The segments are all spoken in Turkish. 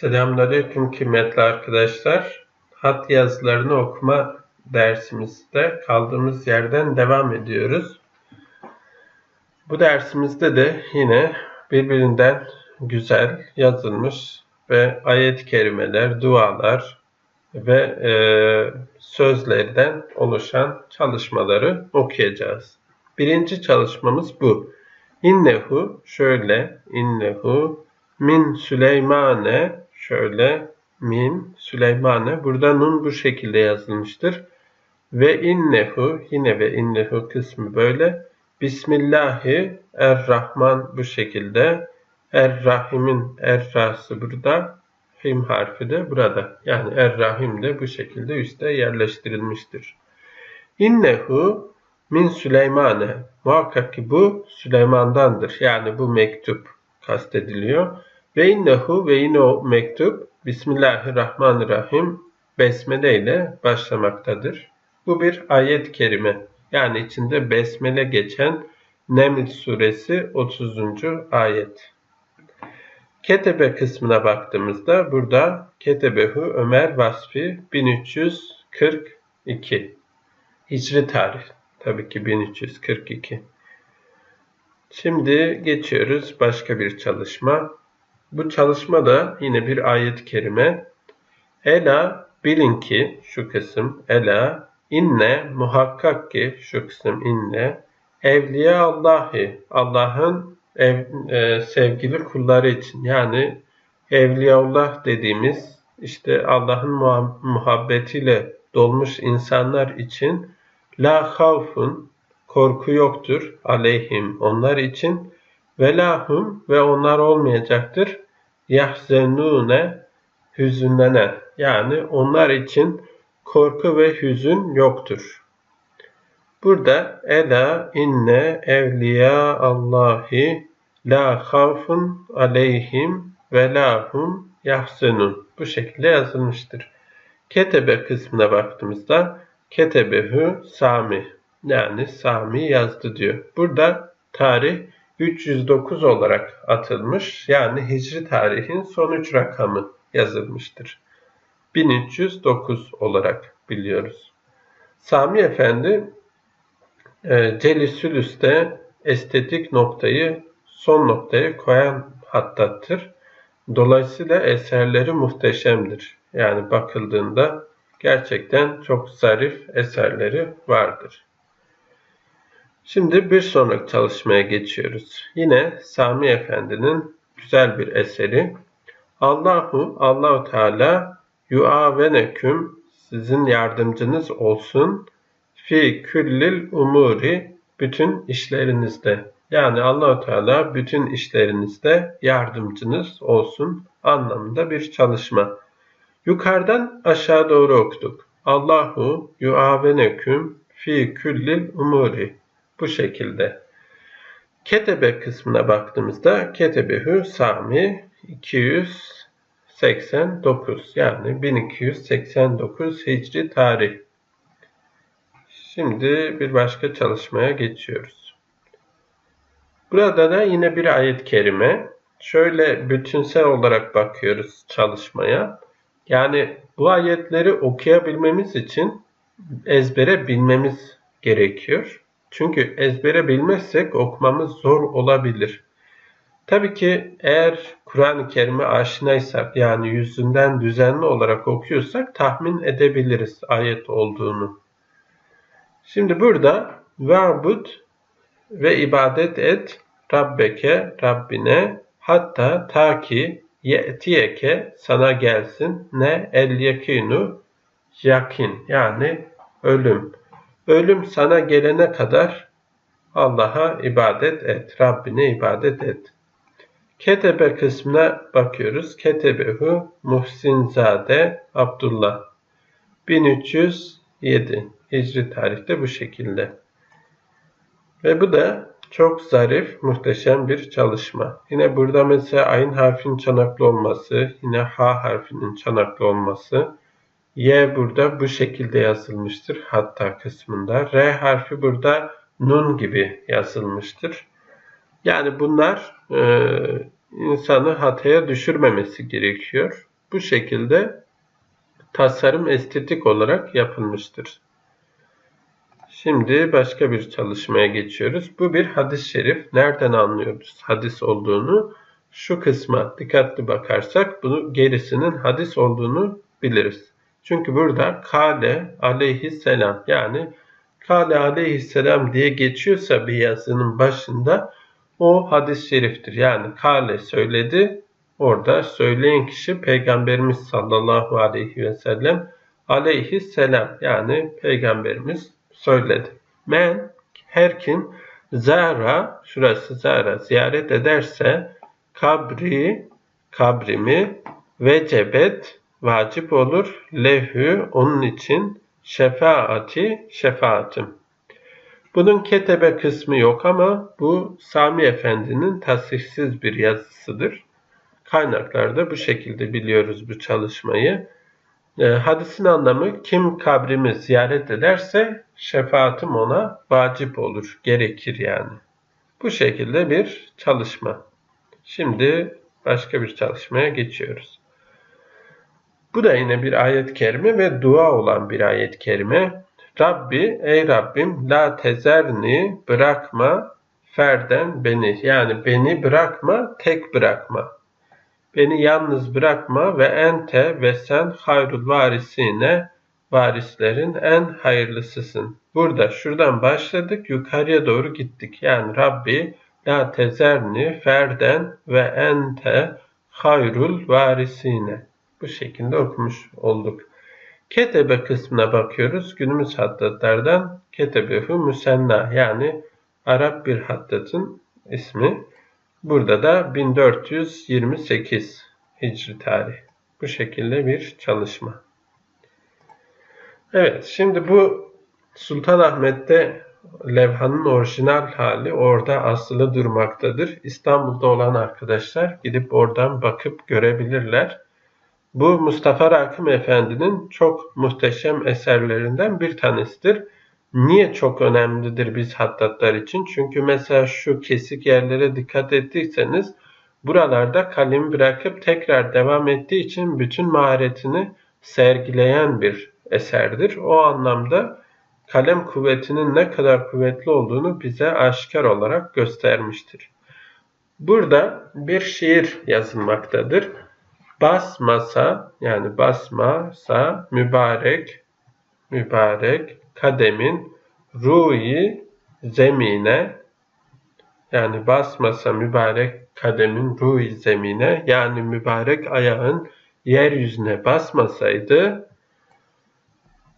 Selamünaleyküm kıymetli arkadaşlar. Hat yazılarını okuma dersimizde kaldığımız yerden devam ediyoruz. Bu dersimizde de yine birbirinden güzel yazılmış ve ayet-i kerimeler, dualar ve e, sözlerden oluşan çalışmaları okuyacağız. Birinci çalışmamız bu. İnnehu şöyle, innehu min Süleymane şöyle min Süleymane burada nun bu şekilde yazılmıştır. Ve innehu yine ve innehu kısmı böyle. Bismillahi er-Rahman bu şekilde. Er-Rahim'in er-Ra'sı burada. Him harfi de burada. Yani er-Rahim de bu şekilde üste yerleştirilmiştir. İnnehu min Süleymane. Muhakkak ki bu Süleyman'dandır. Yani bu mektup kastediliyor. Ve innehu ve yine mektup Bismillahirrahmanirrahim besmele ile başlamaktadır. Bu bir ayet-i kerime. Yani içinde besmele geçen Neml suresi 30. ayet. Ketebe kısmına baktığımızda burada Ketebehu Ömer Vasfi 1342. Hicri tarih. Tabii ki 1342. Şimdi geçiyoruz başka bir çalışma. Bu çalışma da yine bir ayet-i kerime. Ela bilin ki şu kısım ela inne muhakkak ki şu kısım inne evliya Allahi Allah'ın ev, e, sevgili kulları için yani evliyaullah dediğimiz işte Allah'ın muhabbetiyle dolmuş insanlar için la havfun korku yoktur aleyhim onlar için velahum ve onlar olmayacaktır yahzenune hüzünlenen yani onlar için korku ve hüzün yoktur. Burada ela inne evliya Allahi la havfun aleyhim ve lahum yahzenun bu şekilde yazılmıştır. Ketebe kısmına baktığımızda ketebehu sami yani Sami yazdı diyor. Burada tarih 309 olarak atılmış yani Hicri tarihin son üç rakamı yazılmıştır. 1309 olarak biliyoruz. Sami Efendi e, Celisülüs'te estetik noktayı son noktaya koyan hattattır. Dolayısıyla eserleri muhteşemdir. Yani bakıldığında gerçekten çok zarif eserleri vardır. Şimdi bir sonraki çalışmaya geçiyoruz. Yine Sami Efendi'nin güzel bir eseri. Allahu Allahu Teala yuaveneküm sizin yardımcınız olsun fi küllil umuri bütün işlerinizde. Yani Allahu Teala bütün işlerinizde yardımcınız olsun anlamında bir çalışma. Yukarıdan aşağı doğru okuduk. Allahu yuaveneküm fi küllil umuri. Bu şekilde. Ketebe kısmına baktığımızda Ketebehü Sami 289 yani 1289 Hicri tarih. Şimdi bir başka çalışmaya geçiyoruz. Burada da yine bir ayet kerime. Şöyle bütünsel olarak bakıyoruz çalışmaya. Yani bu ayetleri okuyabilmemiz için ezbere bilmemiz gerekiyor. Çünkü ezbere bilmezsek okumamız zor olabilir. Tabii ki eğer Kur'an-ı Kerim'e aşinaysak yani yüzünden düzenli olarak okuyorsak tahmin edebiliriz ayet olduğunu. Şimdi burada va'bud ve ibadet et Rabbeke Rabbine hatta ta ki ye'tiyeke sana gelsin ne el yakinu yakin yani ölüm. Ölüm sana gelene kadar Allah'a ibadet et, Rabbine ibadet et. Ketebe kısmına bakıyoruz. Ketebehu Muhsinzade Abdullah 1307 Hicri tarihte bu şekilde. Ve bu da çok zarif, muhteşem bir çalışma. Yine burada mesela ayın harfinin çanaklı olması, yine ha harfinin çanaklı olması, Y burada bu şekilde yazılmıştır hatta kısmında. R harfi burada nun gibi yazılmıştır. Yani bunlar e, insanı hataya düşürmemesi gerekiyor. Bu şekilde tasarım estetik olarak yapılmıştır. Şimdi başka bir çalışmaya geçiyoruz. Bu bir hadis-i şerif. Nereden anlıyoruz hadis olduğunu? Şu kısma dikkatli bakarsak bunu gerisinin hadis olduğunu biliriz. Çünkü burada kale aleyhisselam yani kale aleyhisselam diye geçiyorsa bir yazının başında o hadis-i şeriftir. Yani kale söyledi orada söyleyen kişi Peygamberimiz sallallahu aleyhi ve sellem aleyhisselam yani Peygamberimiz söyledi. Men her kim zara şurası zara ziyaret ederse kabri kabrimi vecebet vacip olur lehü onun için şefaati şefaatim. Bunun ketebe kısmı yok ama bu Sami Efendi'nin tasihsiz bir yazısıdır. Kaynaklarda bu şekilde biliyoruz bu çalışmayı. E, hadisin anlamı kim kabrimi ziyaret ederse şefaatim ona vacip olur, gerekir yani. Bu şekilde bir çalışma. Şimdi başka bir çalışmaya geçiyoruz. Bu da yine bir ayet-i kerime ve dua olan bir ayet-i kerime. Rabbi, ey Rabbim, la tezerni, bırakma, ferden beni. Yani beni bırakma, tek bırakma. Beni yalnız bırakma ve ente ve sen hayrul varisine, varislerin en hayırlısısın. Burada şuradan başladık, yukarıya doğru gittik. Yani Rabbi, la tezerni, ferden ve ente hayrul varisine. Bu şekilde okumuş olduk. Ketebe kısmına bakıyoruz. Günümüz hattatlardan ketebehu müsenna yani Arap bir hattatın ismi. Burada da 1428 Hicri tarih. Bu şekilde bir çalışma. Evet şimdi bu Sultanahmet'te levhanın orijinal hali orada asılı durmaktadır. İstanbul'da olan arkadaşlar gidip oradan bakıp görebilirler. Bu Mustafa Rakım Efendi'nin çok muhteşem eserlerinden bir tanesidir. Niye çok önemlidir biz hattatlar için? Çünkü mesela şu kesik yerlere dikkat ettiyseniz buralarda kalemi bırakıp tekrar devam ettiği için bütün maharetini sergileyen bir eserdir. O anlamda kalem kuvvetinin ne kadar kuvvetli olduğunu bize aşikar olarak göstermiştir. Burada bir şiir yazılmaktadır. Basmasa yani basmasa mübarek mübarek kademin ruhi zemine yani basmasa mübarek kademin ruhi zemine yani mübarek ayağın yeryüzüne basmasaydı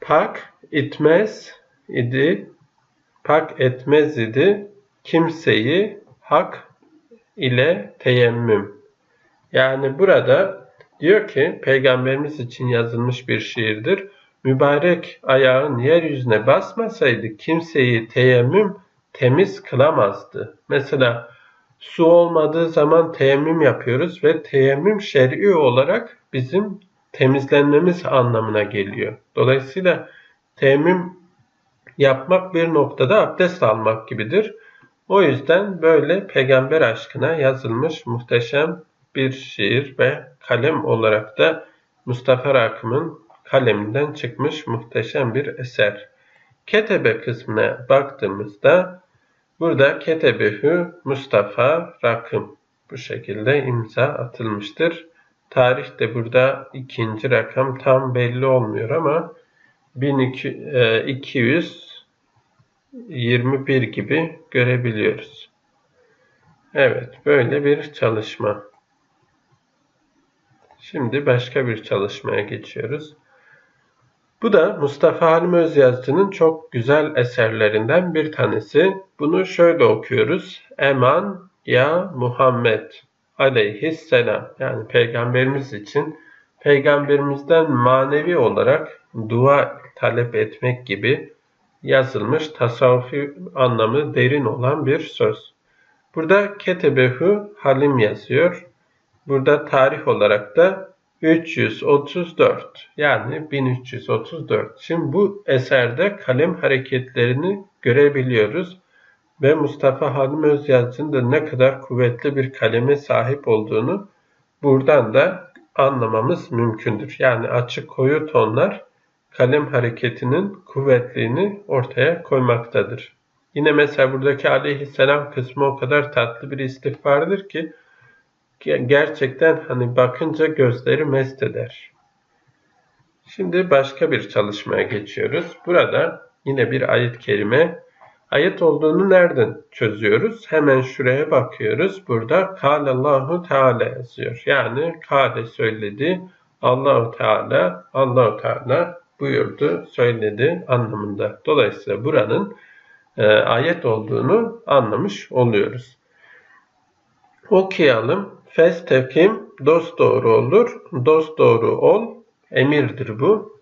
pak etmez idi pak etmez idi kimseyi hak ile teyemmüm. Yani burada diyor ki peygamberimiz için yazılmış bir şiirdir mübarek ayağın yeryüzüne basmasaydı kimseyi teyemmüm temiz kılamazdı. Mesela su olmadığı zaman teyemmüm yapıyoruz ve teyemmüm şer'i olarak bizim temizlenmemiz anlamına geliyor. Dolayısıyla teyemmüm yapmak bir noktada abdest almak gibidir. O yüzden böyle peygamber aşkına yazılmış muhteşem bir şiir ve kalem olarak da Mustafa Rakım'ın kaleminden çıkmış muhteşem bir eser. Ketebe kısmına baktığımızda burada Ketebehü Mustafa Rakım bu şekilde imza atılmıştır. Tarih de burada ikinci rakam tam belli olmuyor ama 1221 e, gibi görebiliyoruz. Evet böyle bir çalışma. Şimdi başka bir çalışmaya geçiyoruz. Bu da Mustafa Halim Özyazıcı'nın çok güzel eserlerinden bir tanesi. Bunu şöyle okuyoruz. Eman ya Muhammed aleyhisselam yani peygamberimiz için peygamberimizden manevi olarak dua talep etmek gibi yazılmış tasavvufi anlamı derin olan bir söz. Burada ketebehu halim yazıyor. Burada tarih olarak da 334 yani 1334. Şimdi bu eserde kalem hareketlerini görebiliyoruz ve Mustafa Halim Özyazıcı'nın da ne kadar kuvvetli bir kaleme sahip olduğunu buradan da anlamamız mümkündür. Yani açık koyu tonlar kalem hareketinin kuvvetliğini ortaya koymaktadır. Yine mesela buradaki aleyhisselam kısmı o kadar tatlı bir istiğfardır ki gerçekten hani bakınca gözleri mest eder. Şimdi başka bir çalışmaya geçiyoruz. Burada yine bir ayet kerime. Ayet olduğunu nereden çözüyoruz? Hemen şuraya bakıyoruz. Burada Kâlallahu Teala yazıyor. Yani Kâle söyledi. Allahu Teala, Allahu Teala buyurdu, söyledi anlamında. Dolayısıyla buranın e, ayet olduğunu anlamış oluyoruz. Okuyalım. Festekim dost doğru olur. Dost doğru ol. Emirdir bu.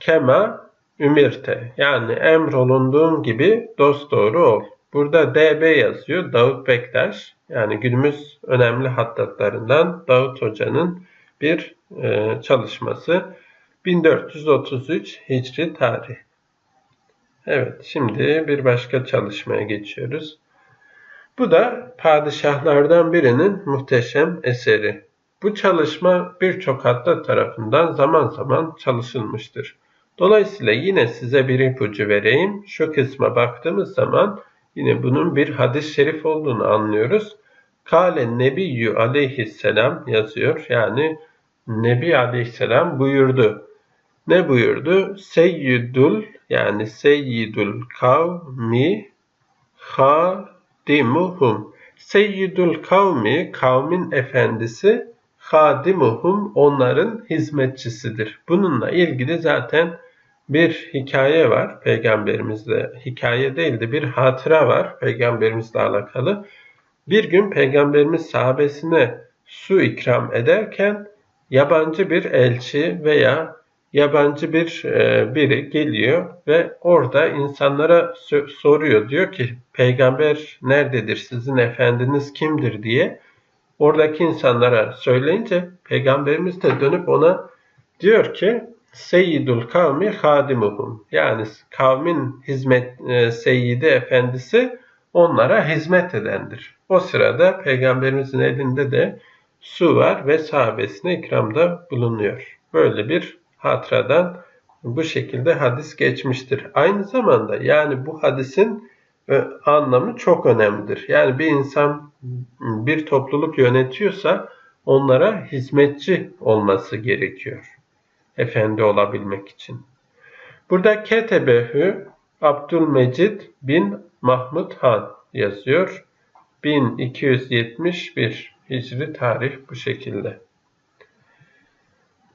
Kema ümirte. Yani emrolunduğun gibi dost doğru ol. Burada DB yazıyor. Davut Bektaş. Yani günümüz önemli hattatlarından Davut Hoca'nın bir e, çalışması. 1433 Hicri tarih. Evet, şimdi bir başka çalışmaya geçiyoruz. Bu da padişahlardan birinin muhteşem eseri. Bu çalışma birçok hatta tarafından zaman zaman çalışılmıştır. Dolayısıyla yine size bir ipucu vereyim. Şu kısma baktığımız zaman yine bunun bir hadis-i şerif olduğunu anlıyoruz. Kale Nebiyyü aleyhisselam yazıyor. Yani Nebi aleyhisselam buyurdu. Ne buyurdu? Seyyidul yani seyyidul kavmi hadimuhum. Seyyidul kavmi kavmin efendisi hadimuhum onların hizmetçisidir. Bununla ilgili zaten bir hikaye var peygamberimizle. Hikaye değil de bir hatıra var peygamberimizle alakalı. Bir gün peygamberimiz sahabesine su ikram ederken yabancı bir elçi veya yabancı bir e, biri geliyor ve orada insanlara soruyor. Diyor ki peygamber nerededir, sizin efendiniz kimdir diye. Oradaki insanlara söyleyince peygamberimiz de dönüp ona diyor ki Seyyidul kavmi hadimuhum. Yani kavmin hizmet e, seyyidi efendisi onlara hizmet edendir. O sırada peygamberimizin elinde de su var ve sahabesine ikramda bulunuyor. Böyle bir hatıradan bu şekilde hadis geçmiştir. Aynı zamanda yani bu hadisin e, anlamı çok önemlidir. Yani bir insan bir topluluk yönetiyorsa onlara hizmetçi olması gerekiyor. Efendi olabilmek için. Burada Ketebehü Abdülmecid bin Mahmud Han yazıyor. 1271 Hicri tarih bu şekilde.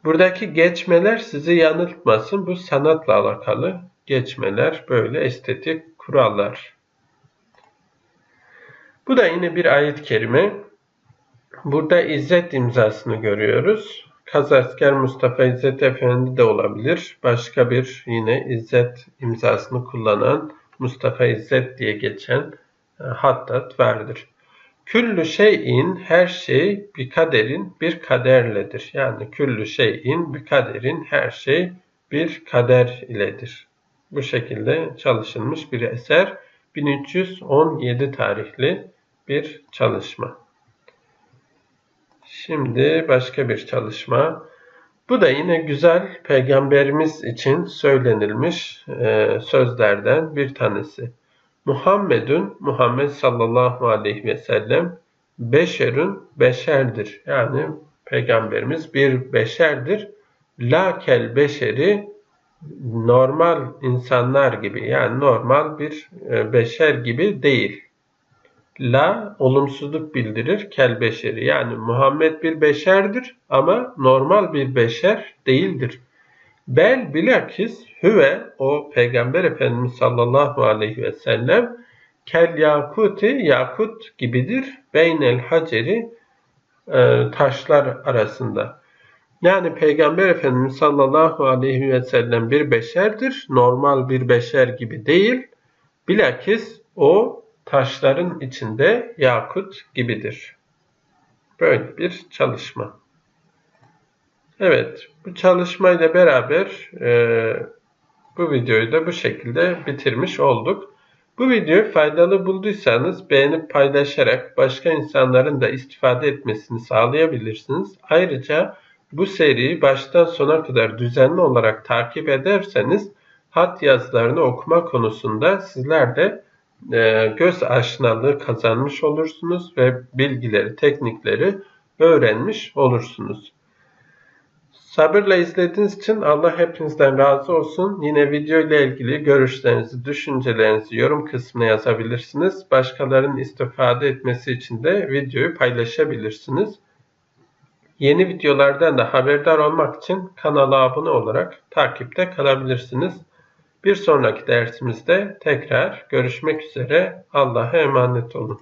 Buradaki geçmeler sizi yanıltmasın. Bu sanatla alakalı geçmeler böyle estetik kurallar. Bu da yine bir ayet-i kerime. Burada İzzet imzasını görüyoruz. Kazasker Mustafa İzzet Efendi de olabilir. Başka bir yine İzzet imzasını kullanan Mustafa İzzet diye geçen e, hattat vardır. Küllü şeyin her şey bir kaderin bir kaderledir. Yani küllü şeyin bir kaderin her şey bir kader iledir. Bu şekilde çalışılmış bir eser. 1317 tarihli bir çalışma. Şimdi başka bir çalışma. Bu da yine güzel peygamberimiz için söylenilmiş e, sözlerden bir tanesi. Muhammedun Muhammed sallallahu aleyhi ve sellem beşerün beşerdir. Yani peygamberimiz bir beşerdir. Lakel beşeri normal insanlar gibi yani normal bir e, beşer gibi değil. La olumsuzluk bildirir kel beşeri. Yani Muhammed bir beşerdir ama normal bir beşer değildir. Bel bilakis hüve o Peygamber Efendimiz sallallahu aleyhi ve sellem kel yakuti yakut gibidir. Beynel haceri e, taşlar arasında. Yani Peygamber Efendimiz sallallahu aleyhi ve sellem bir beşerdir. Normal bir beşer gibi değil. Bilakis o taşların içinde yakut gibidir. Böyle bir çalışma. Evet, bu çalışmayla beraber e, bu videoyu da bu şekilde bitirmiş olduk. Bu videoyu faydalı bulduysanız beğenip paylaşarak başka insanların da istifade etmesini sağlayabilirsiniz. Ayrıca bu seriyi baştan sona kadar düzenli olarak takip ederseniz hat yazılarını okuma konusunda sizler de e, göz aşinalığı kazanmış olursunuz ve bilgileri, teknikleri öğrenmiş olursunuz. Sabırla izlediğiniz için Allah hepinizden razı olsun. Yine video ile ilgili görüşlerinizi, düşüncelerinizi yorum kısmına yazabilirsiniz. Başkalarının istifade etmesi için de videoyu paylaşabilirsiniz. Yeni videolardan da haberdar olmak için kanala abone olarak takipte kalabilirsiniz. Bir sonraki dersimizde tekrar görüşmek üzere. Allah'a emanet olun.